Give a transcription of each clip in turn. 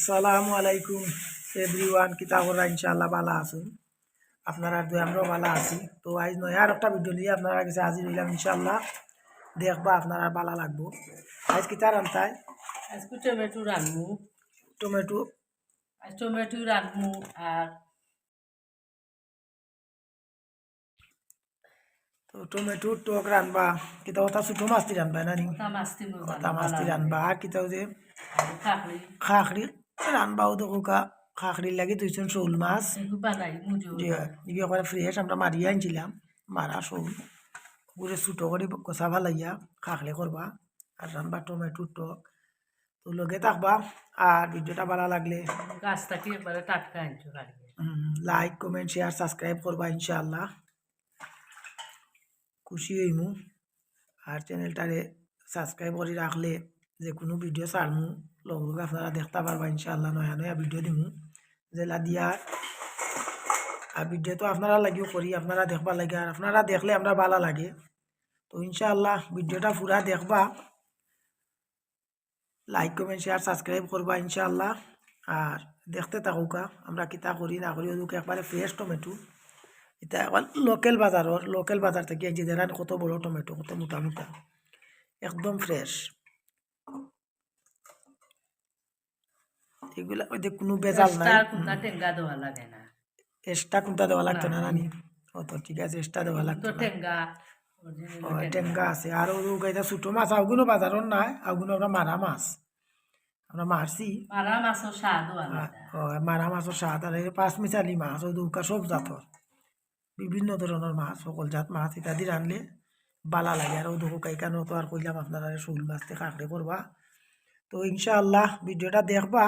আসসালামু আলাইকুম এভরিওয়ান কিতাবরা ইনশাআল্লাহ ভালো আছেন। আপনারা দুই আমরাও ভালো আছি। তো আজ নয় আর একটা ভিডিও নিয়ে আপনারা কাছে হাজির হইলাম ইনশাআল্লাহ। দেখবা আপনারা ভালো লাগবো। আজ কিতা রান্তায় আজকে টমেটো রানবো টমেটো। টমেটো রানবো আর তো টমেটো টক রানবা কিতা ওটা ছোটো মাছটি রানবা না নি? ওটা মাছটি রানবা আর কিতাও যে খাকড়ি। খাখরি রানবাও দেখো কা খাখরির লাগে দুইজন শোল মাছ। ইয়ে করে ফ্রেশ আমরা মারিয়ে আনছিলাম মারা শোল পুরো ছোটো করে কষা ভালাইয়া খাখলে করবা আর রানবা টমেটো টক। তো লগে থাকবা আর ভিডিওটা ভালো লাগলে। গাছ থাকি একবারে টাটকা আনছো লাইক কমেন্ট শেয়ার সাবস্ক্রাইব করবা ইনশাআল্লাহ। খুশি হইমু আর চ্যানেলটারে সাবস্ক্রাইব করে রাখলে যে কোনো ভিডিও ছাড়মু লগ লগে আপনারা দেখতে পারবা ইনশাআল্লাহ, নয়া নয়া ভিডিও দিমু। জেলা দিয়া আর ভিডিও তো আপনারা লাগিও করি আপনারা দেখবা লাগে আর আপনারা দেখলে আমরা ভালো লাগে। তো ইনশাআল্লাহ ভিডিওটা পুরা দেখবা। লাইক কমেন্ট শেয়ার সাবস্ক্রাইব করবা ইনশাআল্লাহ। আর দেখতে থাকুকা, আমরা কিতা করি, না করি ওদেরকে একবারে ফ্রেশ টমেটো এটা একবার লোকাল বাজারর লোকাল বাজার থেকে যে দেখান কত বড় টমেটো কত মোটা মোটা একদম ফ্রেশ এগুলা ওই কোনো বেজাল নাই। এক্সট্রা কোনটা দেওয়া লাগতো না নানি? ও তো ঠিক আছে এক্সট্রা দেওয়া লাগতো টেঙ্গা আছে। আর ও গাইটা ছোটো মাছ আগুনো বাজারর নাই আগুনো আমরা মারা মাছ। আমরা মারছি। মারা মাছও স্বাদ মারা মাছের স্বাদ আর পাঁচ মিশালি মাছ ও দুকা সব জাতর। বিভিন্ন ধরনের মাছ সকল জাত মাছ ইত্যাদি রানলে বালা লাগে। আর ও দুকু কাইকানো তো আর কইলাম আপনারা শোল মাছতে কাঁকড়ে করবা। তো ইনশাআল্লাহ ভিডিওটা দেখবা।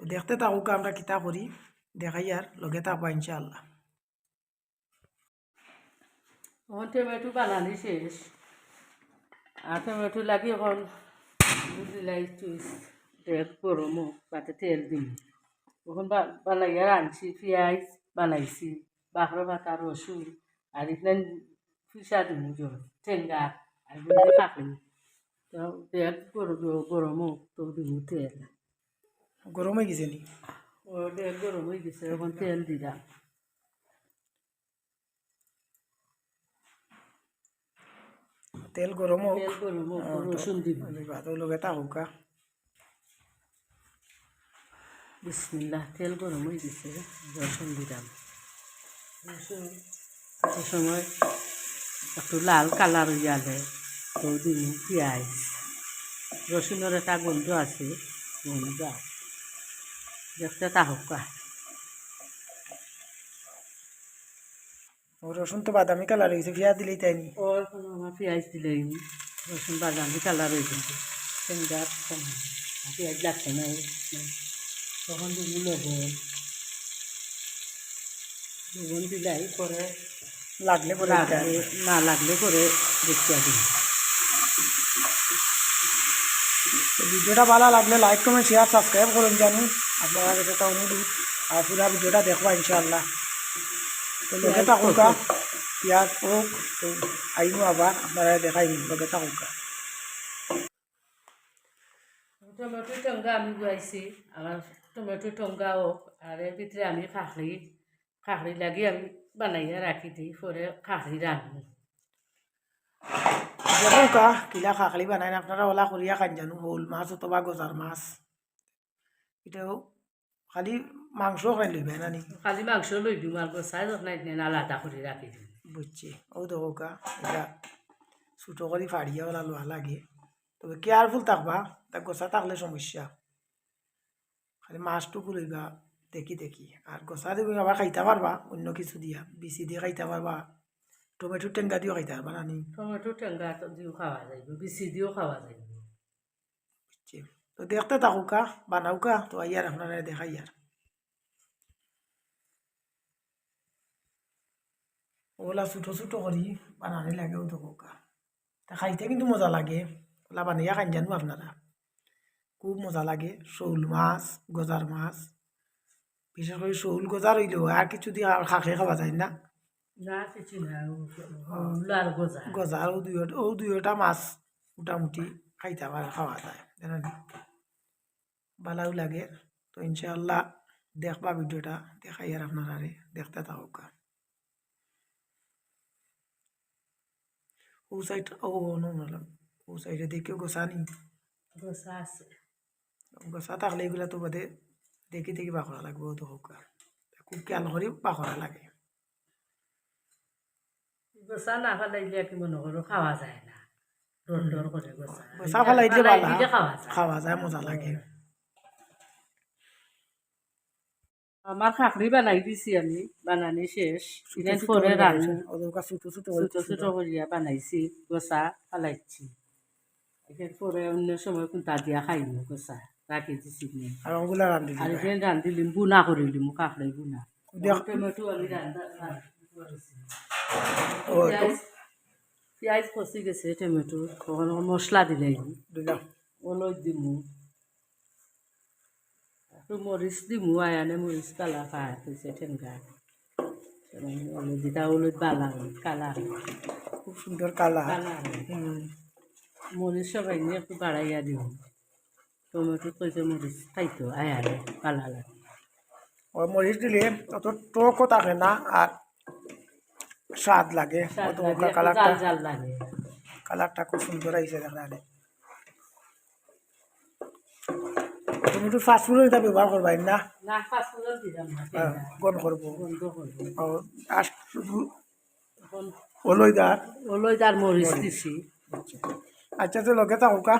দেখতে থাকুক, আমরা কিতা করি? দেখাই আর লগে থাকবা ইনশাআল্লাহ। এখন টমেটো বানানি শেষ। আর টমেটো লাগি এখন দিলাই চুইস তেল গরমও তাতে তেল দিম তখন বানাইয়া রাঁধছি পেঁয়াজ বানাইছি বাখরা পাতা, রসুন, আর এখানে ফিসা দিম জল টেঙ্গা আর বুঝতে তো তেল গরমও তো দিব তেল। গরম হয়ে গেছে নি ও তেল গরম হয়ে গেছে এখন তেল দিলাম তেল গরম হোক হোক, রসুন দিব তো লগে থাকুক বিসমিল্লাহ তেল গরম হয়ে গেছে রসুন দিলাম রসুন সময় একটু লাল কালার গেলে তো দিন পেঁয়াজ রসুনের একটা গন্ধ আছে গন্ধ দেখতে তাহকা ও রসুন তো বাদামি কালার হয়েছে পেঁয়াজ দিলেই তাই নি? ও আমার পেঁয়াজ দিলেই রসুন বাদামি কালার হয়ে। যাবে টেঙ্গার পেঁয়াজ লাগছে না তখন দিবি লবণ লবণ দিলাই পরে লাগলে পরে না লাগলে করে দেখতে দিন ভিডিওটা ভালো লাগলে লাইক কমেন্ট শেয়ার সাবস্ক্রাইব করুন জানুন। আপনারা কাছে তো অনুরোধ আর পুরা ভিডিওটা দেখবা ইনশাআল্লাহ। তো লোকে থাকুকা পেঁয়াজ হোক তো আইনু আবার আপনারা দেখাই লোকে থাকুকা টমেটো টঙ্গা আমি গুয়াইছি আমার টমেটো টঙ্গা হোক আর এর ভিতরে আমি খাখরি খাখরি লাগি আমি বানাইয়া রাখি দিই পরে রাখব দেখুকা কিলা খাকলি বানাই আপনারা ওলা করিয়া খান জানো শোল মাছ অথবা গজার মাছ। এটাও খালি মাংস খাই লইবে না নি? খালি মাংস লই দিম আর গোসাই নাই না আলাদা করে রাখি দিম বুঝছি। ও দেখুকা এটা ছোটো করে ফাড়িয়া ওলা লোয়া লাগে। তবে কেয়ারফুল থাকবা তা গোসা থাকলে সমস্যা। খালি মাছটুকু লইবা দেখি দেখি। আর গোসা দেখি আবার খাইতে পারবা অন্য কিছু দিয়া। বিচি দিয়ে খাইতে পারবা টমেটো টেঙ্গা দিয়েও খাইতে পারবা না নি? টমেটো টঙ্গা তো দিও খাওয়া যাইব বেশি দিও খাওয়া যাইব তো দেখতে থাকুকা বানাওকা তো আইয়ার আপনারা দেখাই আর ওলা ছোটো ছোটো করি বানানি লাগেও দেখুকা তা খাইতে কিন্তু মজা লাগে ওলা বানাইয়া খাই জানো আপনারা খুব মজা লাগে শোল মাছ গজার মাছ বিশেষ করে শোল গজার হইলেও আর কিছু দিয়ে আর খাখে খাওয়া যায় না গজার ও দুই ও দুইটা মাছ মোটামুটি খাইতে পারে খাওয়া যায় জানেন ভালোও লাগে তো ইনশাআল্লাহ দেখবা ভিডিওটা দেখাই আর আপনারা দেখতে থাকুক ও সাইড ও নো না ও সাইডে দেখেও গোসা নি গোসা আছে গোসা থাকলে এগুলা তো বাদে দেখি দেখি বাখরা লাগবে তো হোক খুব খেয়াল করে বাখরা লাগে গোসা না ফেলাইলে কি মনে করো খাওয়া যায় না ডর ডর করে গোসা গোসা ফেলাইতে ফেলাই বালা দিলে খাওয়া যায় খাওয়া যায় মজা লাগে আমার খাকড়ি বানাই দিছি আমি বানানি শেষ। পরে কাছে ছোট ছোট ছোট করিয়া বানাইছি গোসা ফালাইছি। এখানে পরে অন্য সময় কোনটা দিয়া খাইম গোসা রাখি দিছি আর ওগুলা রান্ধি আর এখানে রান্ধিলিম বুনা করিলিম কাকড়ি বুনা। দেখ টমেটো আমি রান্ধা পেঁয়াজ কষি গেছে টমেটো মশলা দিলাই দিলাম অলদ দিমু। একটু মরিচ দিমু আয়ানে মরিচ কালা খাই কৈছে ঠেংগা। অলদ দিতা অলদ বালা কালা খুব সুন্দর কালা কালা মরিচ সবাই নিয়ে একটু বাড়াইয়া দিও টমেটো কইছে মরিচ খাইতো আয়ারে কালা লাগে ওই মরিচ দিলে অত টকও থাকে না আর স্বাদ লাগে। কালারটা কালারটা খুব সুন্দর আইছে দেখা তুমি তো ফাস্ট ফুডের এটা ব্যবহার করবাই না? না পাঁচফোড়ন দিলাম না গন করব বন্ধ করব আর শুধু এখন ওলই দাঁত ওলই তার মরিচ দিছি। আচ্ছা। তো লগে থাকুক কা।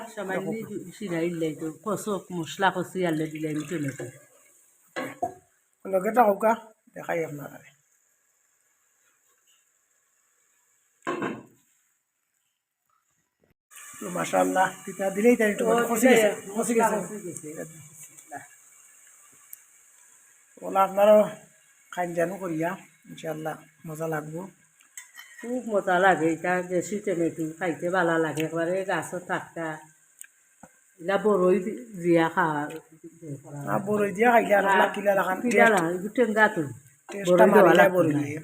সিরাই দিলাই তো কচক মশলা কচি আলে দিলাই টমেটো লগে কা। দেখাই আপনার মাশাআল্লাহ পিতা দিলেই তাই একটু গেছে গেছে। ওলা আপনারও খাইন জানো করিয়া ইনশাআল্লাহ মজা লাগবো। খুব মজা লাগে এটা দেশি টমেটো খাইতে ভালো লাগে একবারে গাছত থাকা এটা বড়ই দিয়া খাওয়া বড়ই দিয়া খাইলে আর ওলা কিলা লাগান টেঙ্গা তো বড়ই দিয়ে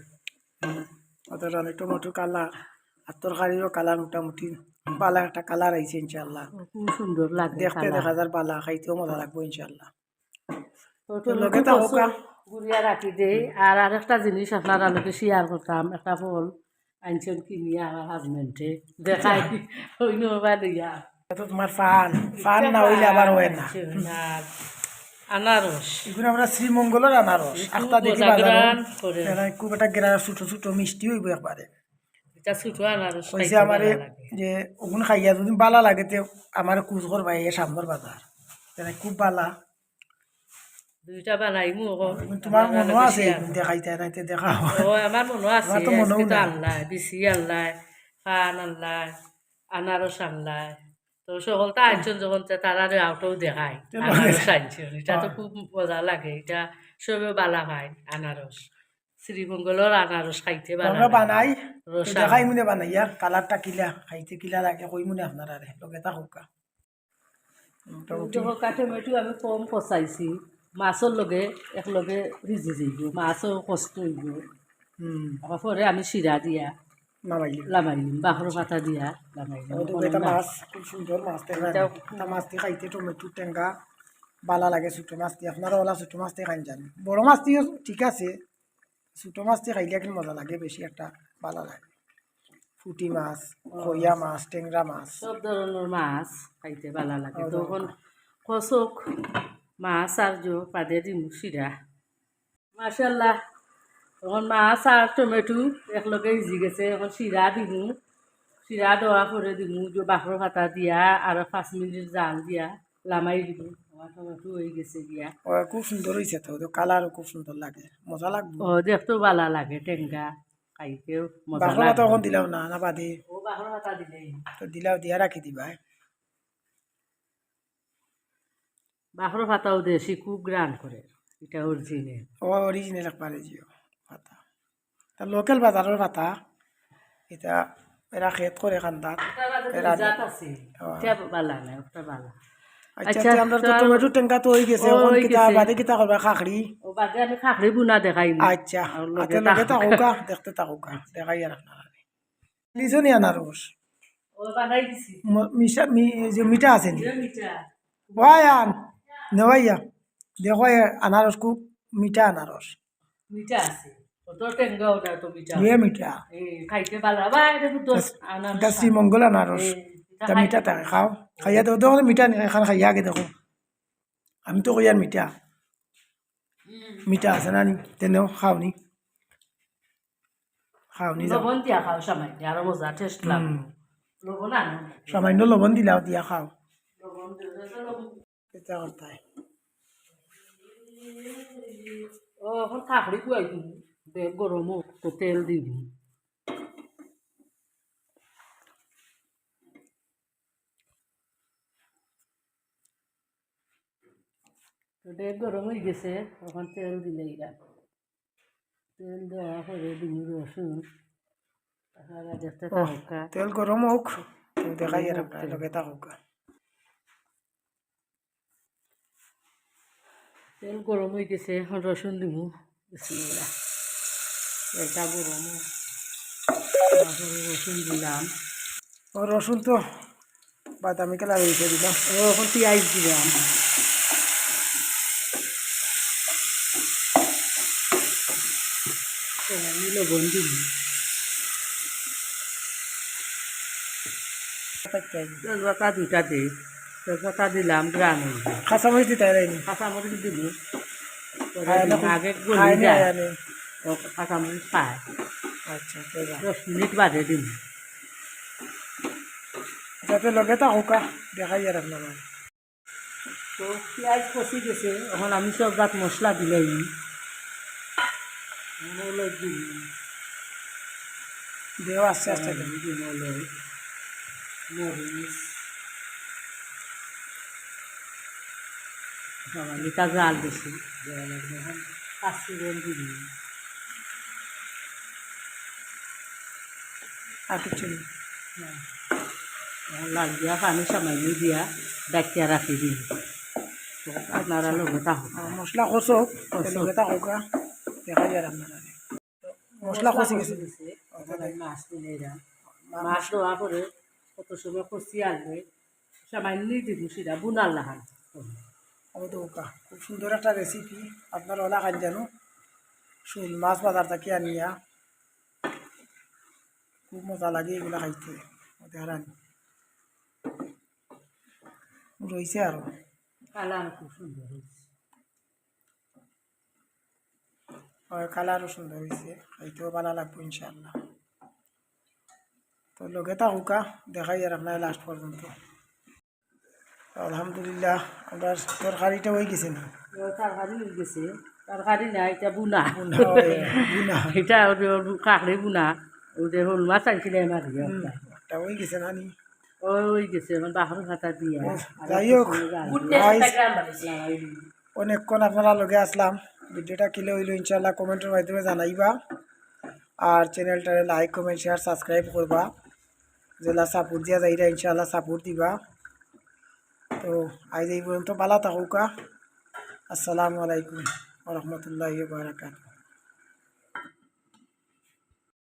অত টমেটো কালা আর তরকারিও কালার মোটামুটি। পালা একটা কালার আইছে ইনশাআল্লাহ। খুব সুন্দর লাগে দেখতে দেখা যার পালা খাইতেও মজা লাগবো ইনশাআল্লাহ। তো লগে থাকুক গুড়িয়া রাখি দেই। আর আর একটা জিনিস আপনারা লোকে শেয়ার করতাম একটা ফল আনছেন কিনিয়া আমার হাজবেন্ডে দেখাই। ওই নবা দিয়া। তো তোমার ফান ফান না হইলে আবার হয় না। আনারস। এগুলো আমরা শ্রীমঙ্গলের আনারস। আখটা দেখি খুব একটা গেরা ছোট ছোট মিষ্টি হইব একবারে। এটা ছোট আনারস কইছে খাইতে আমারে। যে খাইয়া যদি বালা লাগে তে আমার কুচ করবা এই সামনের বাজার। তাহলে খুব বালা। দুইটা বানাইমু এখন তোমার মনে আছে দেখাইতে নাইতে দেখা ও আমার মনে আছে তো আনারস আনছেন যখন তারা আউটও দেখায় আনারস আনছেন এটা তো খুব মজা লাগে এটা সবে বালা খায় আনারস শ্রীমঙ্গলের আনারস খাইতে আমরা বানাই রসা দেখাই মনে বানাই ইয়ার কালারটা কিলা খাইতে কিলা লাগে কই মনে আপনারা রে লগে তা হোকা টমেটো আমি কম কচাইছি মাছৰ লগে একলগে ভিজি যাইব মাছও কষ্ট হইব। আবার পরে আমি চিৰা দিয়া নামাইলি লামাইলিম বাঁহৰ পাতা দিয়া মাছ খুব সুন্দর মাছ দিয়ে খাইতে টমেটো টেঙ্গা বালা লাগে ছোটো মাছ দিয়ে আপনারা ওলা ছোটো মাছ দিয়ে খাই জানি বড় মাছ দিয়েও ঠিক আছে ছোটো মাছ দিয়ে খাইলে কিন্তু মজা লাগে বেশি একটা বালা লাগে। ফুটি মাছ কইয়া মাছ টেংরা মাছ। সব ধরনের মাছ খাইতে ভালো লাগে। তখন কচক মাছ আর জো পাদে দিম চিৰা মার্শাল্লাহ তখন মাছ আর টমেটো একলগে সিজি গেছে। এখন চিৰা দিমু। চিৰা দেওয়া করে দিমু যে বাঁহর পাতা দিয়া আর পাঁচ মিনিট জাল দিয়া লামাই দিব খুব সুন্দর হয়েছে তো কালারও খুব সুন্দর লাগে মজা লাগবে। ও দেখতেও ভালো লাগে টেঙ্গা খাইতেও মজা লাগে। এখন দিলাও না না বাদে। ও বাঁহর দিলেই তো দিলাও দিয়া রাখি দিবা। বাঁহর পাতাও দেশি খুব গ্রান করে এটা অরিজিনাল ও অরিজিনাল একবারে জিও পাতা তা লোকাল বাজারের পাতা এটা এরা খেত করে কান্দাত এরা জাত আছে এটা বালা না ওটা বালা। আচ্ছা আচ্ছা, আচ্ছা আমরা তো তো- টমেটো টেঙ্কা তো গেছে এখন কিতা বাদে কিতা করবা খাখড়ি? ও বাদে আমি খাখরি বুনা দেখাই আচ্ছা আর লগে লগে দেখতে থাকুকা দেখাই আর আপনারা। লিজনি আনারস ও বানাই দিছি। মিশা যে মিঠা আছে নি? মিঠা। নেওয়াইয়া দেখো আনারস খুব মিঠা আনারস মিঠা আছে। শ্রীমঙ্গল আনারস এটা মিঠা থাকে খাও খাইয়া দেখো দেখো মিঠা এখান খাইয়া আগে দেখো আমি তো কইয়ার মিঠা মিঠা আছে না নি তেনেও খাও নি খাও নি যাও লবণ দিয়া খাও সামান্য আরও লবণ দিলাও দিয়া খাও লবণ দিলে তো লবণ এটা করতে ও এখন কাকড়ি কুয়াই গরম তো তেল দিবি ডেক গরম হয়ে গেছে তখন তেল দিলে এরা। তেল দেওয়া করে দিবি রসুন তেল গরম হোক দেখাই আর আপনার লগে থাকুক তেল গরম হয়ে গেছে এখন রসুন দিব বিসমিল্লাহ তেলটা গরম তারপরে রসুন দিলাম। ও রসুন তো বাদামি কালার দিলাম। ও এখন পেঁয়াজ দিলাম। লবণ দিবি তেজপাতা দুটা দে তেজপাতা দিলাম কাঁচামরিচ দিতে কাঁচামরিচ দিবি? আগে খায় গলি যায়। কাঁচামরিচ পায়। আচ্ছা দশ মিনিট বাদে দিবি। যাতে লগে থাকুক দেখাই আর আপনার। তো পেঁয়াজ কষি গেছে। এখন আমি সব জাত মশলা দিলাই। মৌলত দিবি দেও আস্তে আস্তে মৌলত মরিচ সামালিকা জাল বেশি। দেওয়া লাগবে এখন আর কিছু নেই। লাল দিয়া পানি সামান্য দিয়া ডাকিয়া রাখি তো আপনারা লগে মশলা কষক লগে থাকুক দেখাই আর আপনার মশলা কষি গেছে। মাছ এরা মাছ দেওয়া পরে কত সময় কষি আসবে সামান্য দিব সেটা বুনার লাহান ও তো ওকা খুব সুন্দর একটা রেসিপি আপনার ওলা খান জানো। শোল মাছ বাজার থেকে আনিয়া। খুব মজা লাগে এগুলা খাইতে। দেখান রয়েছে আরও। কালার খুব সুন্দর হয়েছে। কালারও সুন্দর হয়েছে খাইতেও ভালো লাগবো ইনশাল্লাহ তো লগে থাকুকা দেখাই আর আপনার লাস্ট পর্যন্ত। আলহামদুলিল্লাহ আমরা তরকারিটা হয়ে গেছে না? তরকারি হয়ে গেছে। তরকারি না এটা বুনা। বুনা এটা কাকড়ি বুনা। ওদের হল মাছ একটা হয়ে গেছে না নি? ওই গেছে বাহর দিয়া। যাই হোক অনেকক্ষণ আপনারা লগে আসলাম। ভিডিওটা কিলে হইল ইনশাল্লাহ কমেন্টের মাধ্যমে জানাইবা। আর চ্যানেলটারে লাইক কমেন্ট শেয়ার সাবস্ক্রাইব করবা। যেলা সাপোর্ট দিয়া যাইরা ইনশাল্লাহ সাপোর্ট দিবা। তো আজ এই পর্যন্ত ভালো থাকুকা আসসালামু আলাইকুম রহমতুল্লাহ বারাকাত